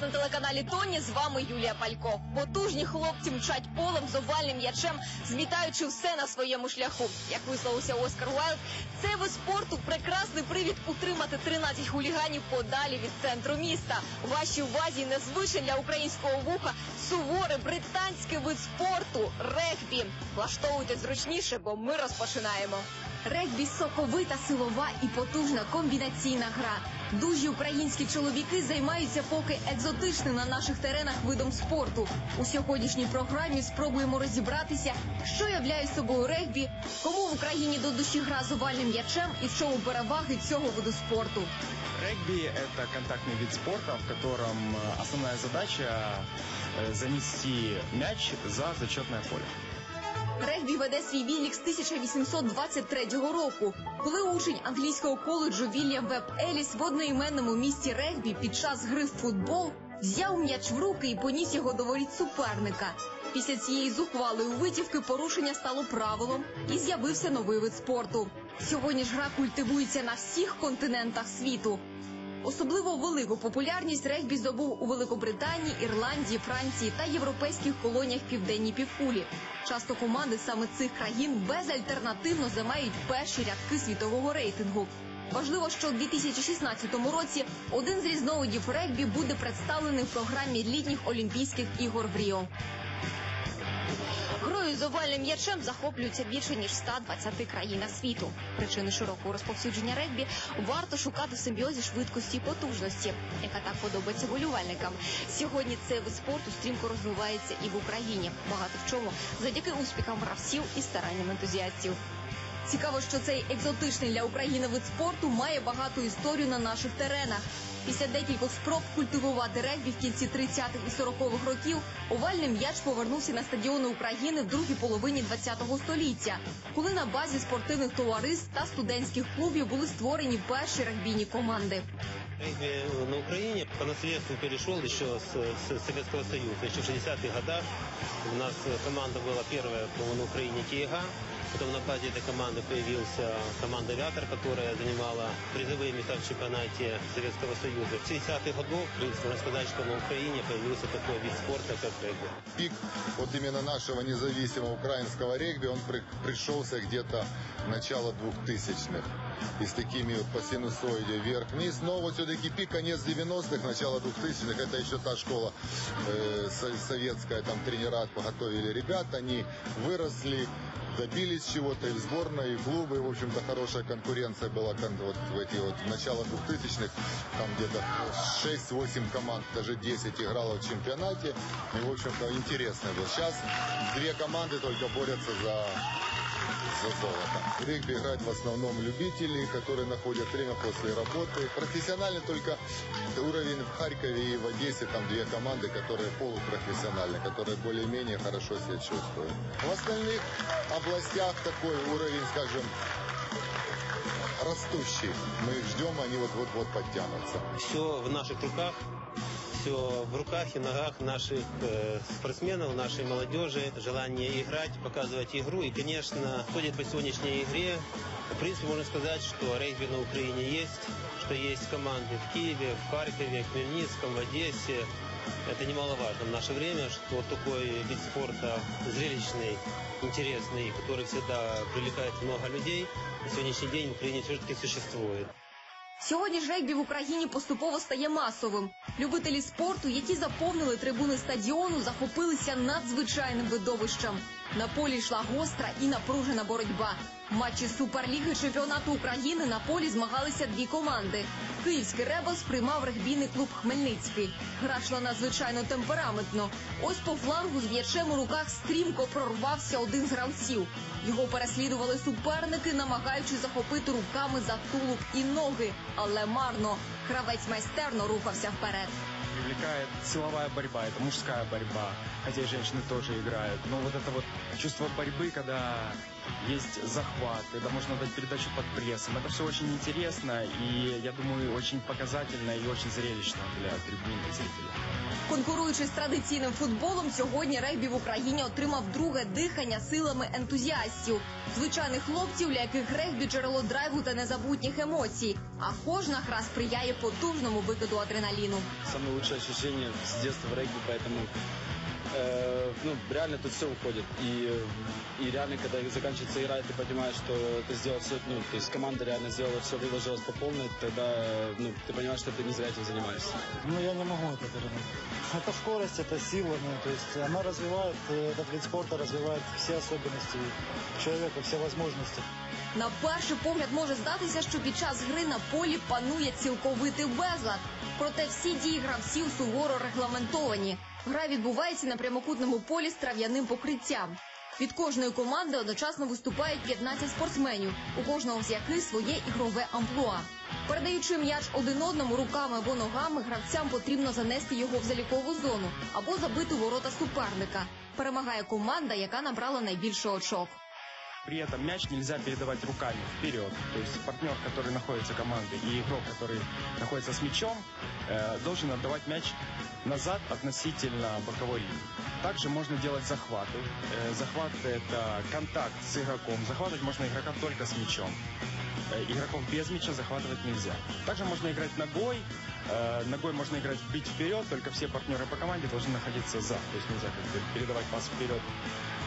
На телеканалі Тоні. З вами Юлія Палько. Потужні хлопці мчать полем з овальним м'ячем, змітаючи все на своєму шляху. Як висловився Оскар Уайлд, цей вид спорту прекрасний привід утримати 13 хуліганів подалі від центру міста. Вашій увазі незвичний для українського вуха суворий британський вид спорту регбі. Влаштовуйте зручніше, бо ми розпочинаємо. Регбі соковита, силова і потужна комбінаційна гра. Дужі українські чоловіки займаються поки екзотичним на наших теренах видом спорту. У сьогоднішній програмі спробуємо розібратися, що являє собою регбі, кому в Україні до душі гра з овальним м'ячем і в чому переваги цього виду спорту. Регби – это контактный вид спорта, в котором э, основная задача э, занести мяч за зачетное поле. Регбі веде свій відлік з 1823 року, коли учень англійського коледжу Вільям Веб Еліс в одноіменному місті регбі під час гри в футбол взяв м'яч в руки і поніс його до воріт суперника. Після цієї зухвалої витівки порушення стало правилом і з'явився новий вид спорту. Сьогодні ж гра культивується на всіх континентах світу. Особливо велику популярність регбі здобув у Великобританії, Ірландії, Франції та європейських колоніях південній півкулі. Часто команди саме цих країн безальтернативно займають перші рядки світового рейтингу. Важливо, що у 2016 році один з різновидів регбі буде представлений в програмі літніх Олімпійських ігор в Ріо. Грою з овальним м'ячем захоплюються більше ніж в 120 країнах світу. Причини широкого розповсюдження регбі варто шукати в симбіозі швидкості і потужності, яка так подобається болювальникам. Сьогодні цей вид спорту стрімко розвивається і в Україні. Багато в чому завдяки успіхам гравців і старанням ентузіастів. Цікаво, що цей екзотичний для України вид спорту має багату історію на наших теренах. Після декількох спроб культивувати регбі в кінці 30-х і 40-х років овальний м'яч повернувся на стадіони України в другій половині 20-го століття, коли на базі спортивних товариств та студентських клубів були створені перші регбійні команди. Регби на Украине по наследству перешел еще с, с Советского Союза. Еще в 60-х годах у нас команда была первая по-моему, на Украине Киега. Потом на базе этой команды появился команда «Авиатор», которая занимала призовые места в чемпионате Советского Союза. В 60-х годах, в принципе, можно сказать, что на Украине появился такой вид спорта, как регби. пик вот именно нашего независимого украинского регби, он при- пришелся где-то начало 2000-х. И с такими вот по синусоиде вверх-вниз. Но вот все-таки пик конец 90-х, начало 2000-х. Это еще та школа э, со- советская, там тренера поготовили ребят. Они выросли, добились чего-то и в сборной, и в клубы. В общем-то, хорошая конкуренция была вот в эти вот начало 2000-х. Там где-то 6-8 команд, даже 10 играло в чемпионате. И, в общем-то, интересно было. Сейчас две команды только борются за за золото. Регби играют в основном любители, которые находят время после работы. Профессионально только уровень в Харькове и в Одессе, там две команды, которые полупрофессиональные, которые более-менее хорошо себя чувствуют. В остальных областях такой уровень, скажем, растущий. Мы их ждем, они вот-вот-вот подтянутся. Все в наших руках, все в руках и ногах наших э, спортсменов, нашей молодежи, желание играть, показывать игру. И, конечно, судя по сегодняшней игре, в принципе, можно сказать, что регби на Украине есть, что есть команды в Киеве, в Харькове, в Хмельницком, в Одессе. Это немаловажно в наше время, что такой вид спорта зрелищный, интересный, который всегда привлекает много людей, на сегодняшний день в Украине все-таки существует. Сьогодні ж регбі в Україні поступово стає масовим. Любителі спорту, які заповнили трибуни стадіону, захопилися надзвичайним видовищем. На полі йшла гостра і напружена боротьба. В матчі Суперліги чемпіонату України на полі змагалися дві команди. Київський Ребелс приймав регбійний клуб Хмельницький. Гра йшла надзвичайно темпераментно. Ось по флангу з м'ячем у руках стрімко прорвався один з гравців. Його переслідували суперники, намагаючись захопити руками за тулуб і ноги, але марно. Гравець майстерно рухався вперед. Привлекает силовая борьба, это мужская борьба, хотя и женщины тоже играют. Но вот это вот чувство борьбы, когда есть захват, когда можно дать передачу под прессом, это все очень интересно и, я думаю, очень показательно и очень зрелищно для трибун и зрителей. Конкуруючи з традиційним футболом, сьогодні регбі в Україні отримав друге дихання силами ентузіастів, звичайних хлопців, для яких регбі джерело драйву та незабутніх емоцій. А кожна гра сприяє потужному викиду адреналіну. самое лучшее ощущение с детства в регби, поэтому э, ну, реально тут все уходит. И, и реально, когда заканчивается игра, и ты понимаешь, что ты сделал все, ну, то есть команда реально сделала все, выложилась по полной, тогда э, ну, ты понимаешь, что ты не зря этим занимаешься. Ну, я не могу это вернуть. Это скорость, это сила, ну, то есть она развивает, э, этот вид спорта развивает все особенности человека, все возможности. На перший погляд може здатися, що під час гри на полі панує цілковитий безлад. Проте всі дії гравців суворо регламентовані. Гра відбувається на прямокутному полі з трав'яним покриттям. Від кожної команди одночасно виступають 15 спортсменів, у кожного з яких своє ігрове амплуа. Передаючи м'яч один одному руками або ногами, гравцям потрібно занести його в залікову зону або забити у ворота суперника. Перемагає команда, яка набрала найбільше очок. При этом мяч нельзя передавать руками вперед. То есть партнер, который находится командой, и игрок, который находится с мячом, э, должен отдавать мяч назад относительно боковой линии. Также можно делать захваты. Э, захват – это контакт с игроком. Захватывать можно игрока только с мячом. Э, Игроков без мяча захватывать нельзя. Также можно играть ногой. Э, Ногой можно играть бить вперед, только все партнеры по команде должны находиться за. То есть нельзя как бы передавать пас вперед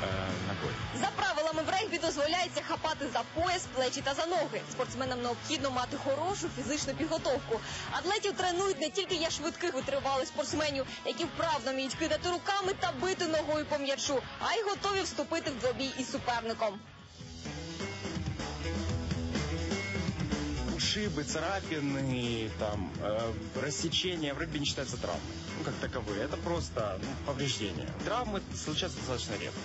э, ногой. За правилами в регбі дозволяється хапати за пояс, плечі та за ноги. Спортсменам необхідно мати хорошу фізичну підготовку. Атлетів тренують не тільки я швидких витривалих спортсменів, які вправно вміють кидати руками та бити ногою по м'ячу, а й готові вступити в двобій із суперником. Ушибы, царапины, там, э, рассечения в регби не считаются травмой. Ну, как таковые. Это просто ну, повреждения. Травмы случаются достаточно редко.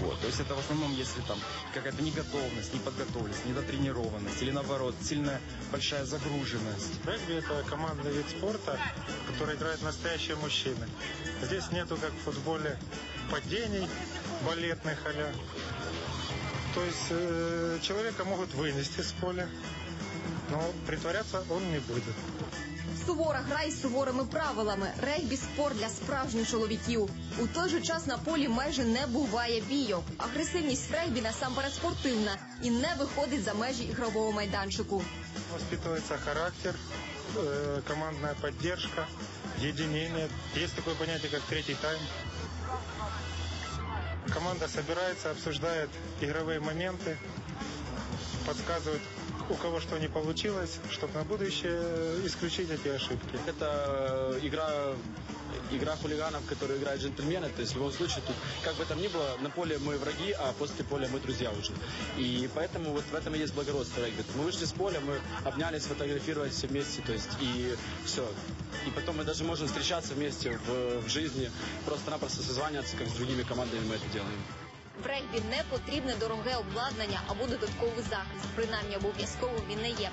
Вот, то есть это в основном, если там какая-то неготовность, неподготовленность, недотренированность или наоборот, сильно большая загруженность. Регби это командный вид спорта, который играют настоящие мужчины. Здесь нету, как в футболе, падений балетных а То есть э, человека могут вынести с поля, но притворяться он не будет. Сувора гра із суворими правилами. Регбі спорт для справжніх чоловіків. У той же час на полі майже не буває бійок. Агресивність в регбі насамперед спортивна і не виходить за межі ігрового майданчику. Воспитывается характер, э, командная поддержка, единение. Есть такое понятие, как третий тайм. Команда собирается, обсуждает игровые моменты, подсказывает, у кого что не получилось, чтобы на будущее исключить эти ошибки. Это э, игра игра хулиганов, которые играют джентльмены, то есть в любом случае тут, как бы там ни было, на поле мы враги, а после поля мы друзья уже. И поэтому вот в этом и есть благородство регби. Мы вышли с поля, мы обнялись, сфотографировались все вместе, то есть и все. И потом мы даже можем встречаться вместе в, в жизни, просто-напросто созваниваться, как с другими командами мы это делаем. В регбі не потрібне дороге обладнання або додатковий захист. Принаймні обов'язково він не є.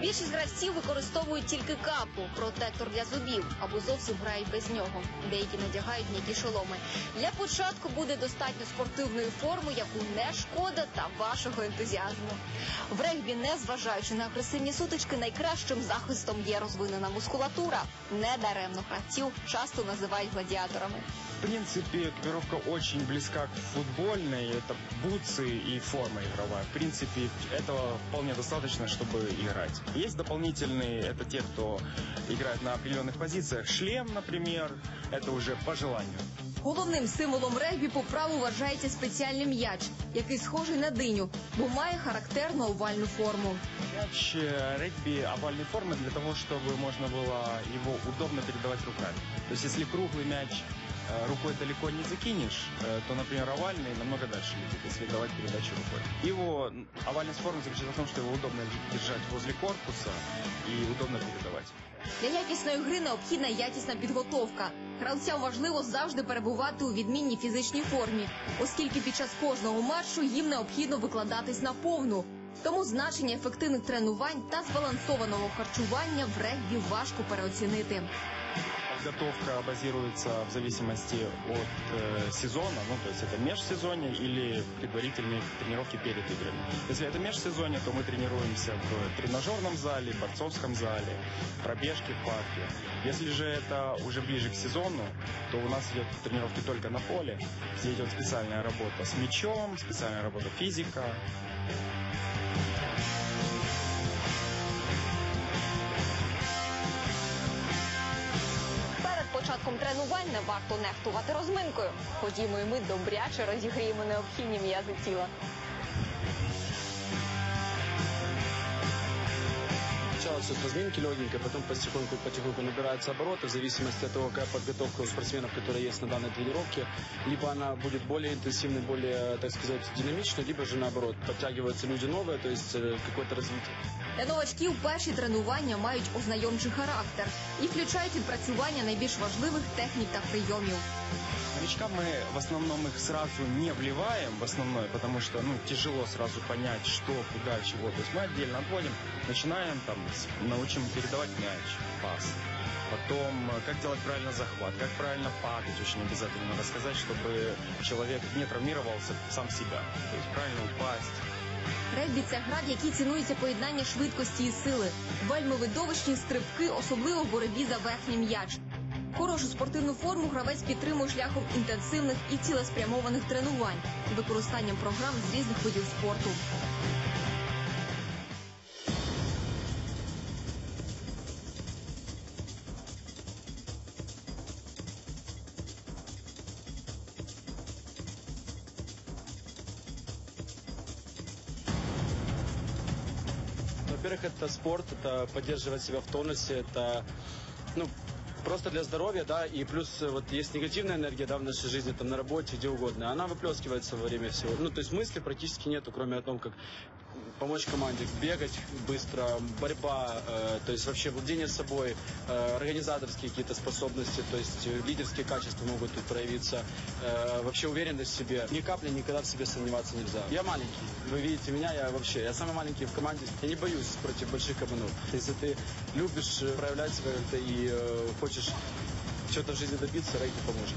Більшість гравців використовують тільки капу, протектор для зубів або зовсім грають без нього. Деякі надягають м'які шоломи. Для початку буде достатньо спортивної форми, яку не шкода та вашого ентузіазму. В регбі, не зважаючи на агресивні сутички, найкращим захистом є розвинена мускулатура. Недаремно гравців часто називають гладіаторами. В принципе, экипировка очень близка к футбольной. Это бутсы и форма игровая. В принципе, этого вполне достаточно, чтобы играть. Есть дополнительные, это те, кто играет на определенных позициях. Шлем, например, это уже по желанию. Головним символом регбі по праву вважається спеціальний м'яч, який схожий на диню, бо має характерну овальну форму. Мяч э, регби овальной формы для того, чтобы можно было его удобно передавать руками. То есть, если круглый мяч э, рукой далеко не закинешь, э, то, например, овальный намного дальше летит, если давать передачу рукой. Его м, овальность формы заключается в том, что его удобно держать возле корпуса и удобно передавать. Для якісної гри необхідна якісна підготовка. Гравцям важливо завжди перебувати у відмінній фізичній формі, оскільки під час кожного матчу їм необхідно викладатись на повну. Тому значення ефективних тренувань та збалансованого харчування в регбі важко переоцінити. Подготовка базируется в зависимости от э, сезона, ну то есть это межсезонье или предварительные тренировки перед играми. Если это межсезонье, то мы тренируемся в тренажерном зале, борцовском зале, пробежки в парке. Если же это уже ближе к сезону, то у нас идет тренировки только на поле, где идет специальная работа с мячом, специальная работа физика, початком тренувань не варто нехтувати розминкою. Ходімо, і ми добряче розігріємо необхідні м'язи тіла. все с разминки легенько, потом потихоньку, потихоньку набираются обороты в зависимости от того, какая подготовка у спортсменов, которые есть на данной тренировке. Либо она будет более интенсивной, более, так сказать, динамичной, либо же наоборот, подтягиваются люди новые, то есть э, какое-то развитие. Для новачків перші тренування мають ознайомчий характер і включають відпрацювання найбільш важливих технік та прийомів. Новичкам мы в основном их сразу не вливаем в основное, потому что ну, тяжело сразу понять, что, куда, чего. То есть мы отдельно отводим, начинаем там, с- научим передавать мяч, пас. Потом, э, как делать правильно захват, как правильно падать, очень обязательно надо сказать, чтобы человек не травмировался сам себя. То есть правильно упасть. Регбі це гра, в якій цінується поєднання швидкості і сили, вельми видовищні стрибки, особливо в боротьбі за верхній м'яч. Хорошу спортивну форму гравець підтримує шляхом інтенсивних і цілеспрямованих тренувань і використанням програм з різних видів спорту. Во-первых, это спорт, это поддерживать себя в тонусе, это, ну, просто для здоровья, да, и плюс э, вот есть негативная энергия, да, в нашей жизни, там, на работе, где угодно, она выплескивается во время всего. Ну, то есть мысли практически нету, кроме о том, как помочь команде бегать быстро, борьба, э, то есть вообще владение собой, э, организаторские какие-то способности, то есть э, лидерские качества могут тут проявиться, э, вообще уверенность в себе. Ни капли никогда в себе сомневаться нельзя. Я маленький, вы видите меня, я вообще, я самый маленький в команде, я не боюсь против больших кабанов. Если ты любишь проявлять себя и э, хочешь чего-то в жизни добиться, регби поможет.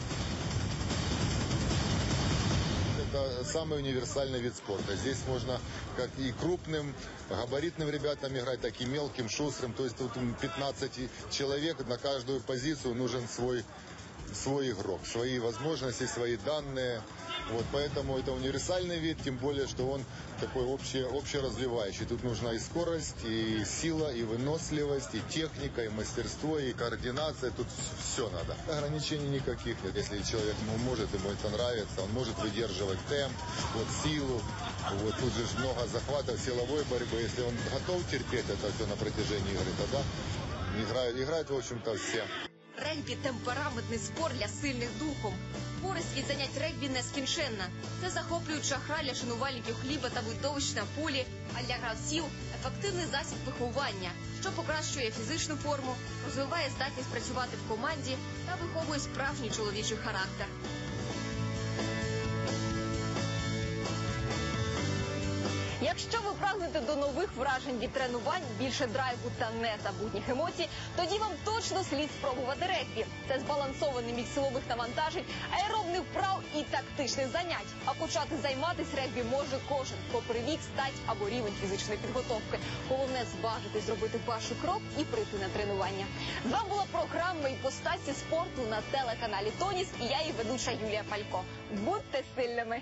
Это самый универсальный вид спорта. Здесь можно как и крупным, габаритным ребятам играть, так и мелким, шустрым. То есть тут 15 человек, на каждую позицию нужен свой, свой игрок, свои возможности, свои данные. Вот, поэтому это универсальный вид, тем более, что он такой общий, общеразвивающий. Тут нужна и скорость, и сила, и выносливость, и техника, и мастерство, и координация. Тут все надо. Ограничений никаких нет. Если человек ему может, ему это нравится, он может выдерживать темп, вот силу. Вот тут же ж много захватов силовой борьбы. Если он готов терпеть это все на протяжении игры, тогда играет, играет в общем-то, все. Регбі темпераментний спорт для сильних духом. Користь від занять регбі нескінченна. Це захоплююча гра шанувальників хліба та видовищ на полі, а для гравців ефективний засіб виховання, що покращує фізичну форму, розвиває здатність працювати в команді та виховує справжній чоловічий характер. Якщо ви прагнете до нових вражень від тренувань, більше драйву та незабутніх емоцій, тоді вам точно слід спробувати регбі. Це збалансований мікс силових навантажень, аеробних вправ і тактичних занять. А почати займатися регбі може кожен, попри вік, стать або рівень фізичної підготовки. Головне зважити зробити перший крок і прийти на тренування. З вами була програма іпостасі спорту на телеканалі Тоніс і я її ведуча Юлія Фалько. Будьте сильними!